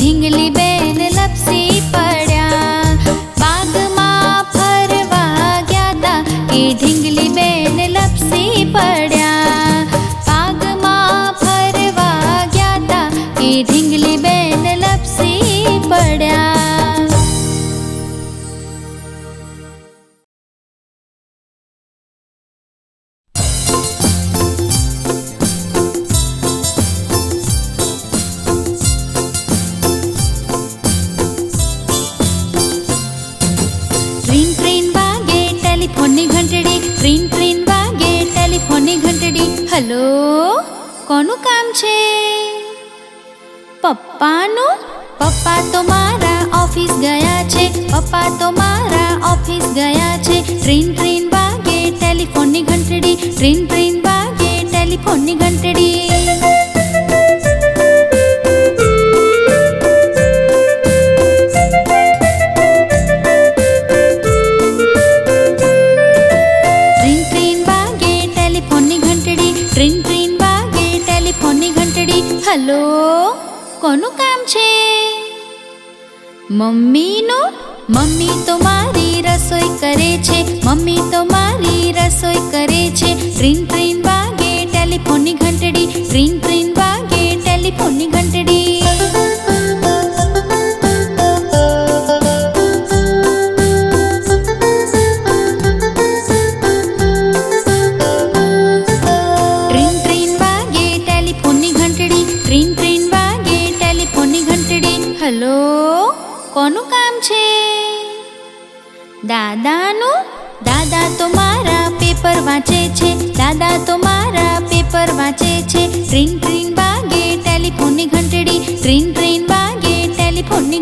ঢিঙ্গলি বে ટેલિફોનની ઘંટડી ટ્રીન ટ્રીન વાગે ટેલિફોનની ઘંટડી હલો કોનું કામ છે પપ્પાનું પપ્પા તો મારા ઓફિસ ગયા છે પપ્પા તો મારા ઓફિસ ગયા છે ટ્રીન ટ્રીન વાગે ટેલિફોનની ઘંટડી ટ્રીન ટ્રીન વાગે ટેલિફોનની ઘંટડી હલો, કોનું કામ છે? મમ્મીનું? મમ્મી તો મારી રસોઈ કરે છે. મમ્મી તો મારી રસોઈ કરે છે. ટ્રીન ટ્રીન વાગે ટેલિફોનની ઘંટડી, ટ્રીન હલો, કોનું કામ છે? દાદાનું? દાદા તો મારા પેપર વાંચે છે. દાદા તો મારા પેપર વાંચે છે. ટ્રીન ટ્રીન વાગે ટેલિફોનની ઘંટડી. ટ્રીન ટ્રીન વાગે ટેલિફોનની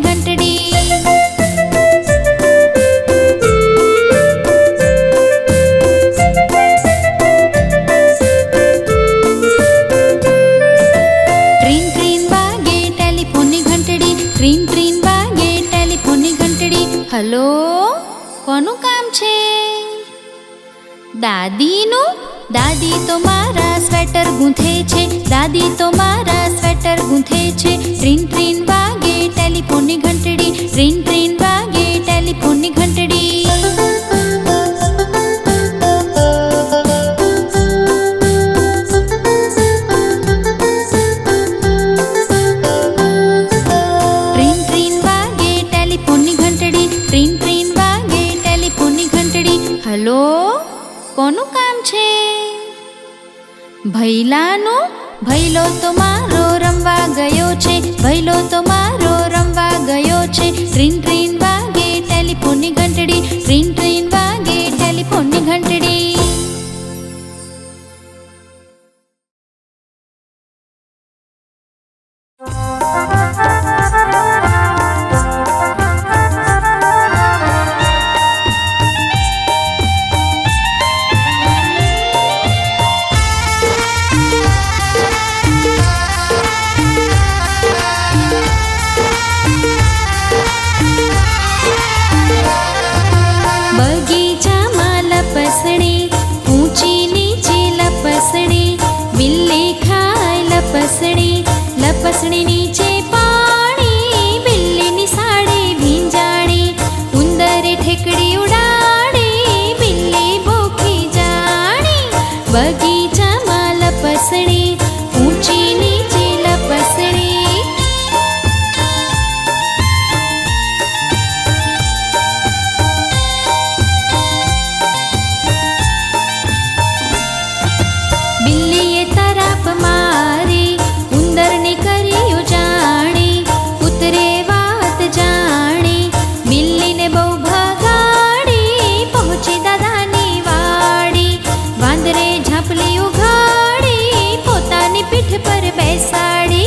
કોનું કામ છે. દાદીનું, દાદી તો મારા સ્વેટર ગૂંથે છે. દાદી તો મારા સ્વેટર ગૂંથે છે. ટ્રીન ટ્રીન વાગે ટેલિફોનની ઘંટડી, ટ્રીન ટ્રીન વાગે ટેલિફોનની ઘંટડી. ભૈલાનું, ભૈલો તો મારો રમવા ગયો છે, ભૈલો તો મારો રમવા ગયો છે. ટ્રીન ટ્રીન વાગે ટેલિફોનની ઘંટડી ટ્રીન ટ્રીન વાગે ઝાપલી ઉઘાડી પોતાની પીઠ પર બેસાડી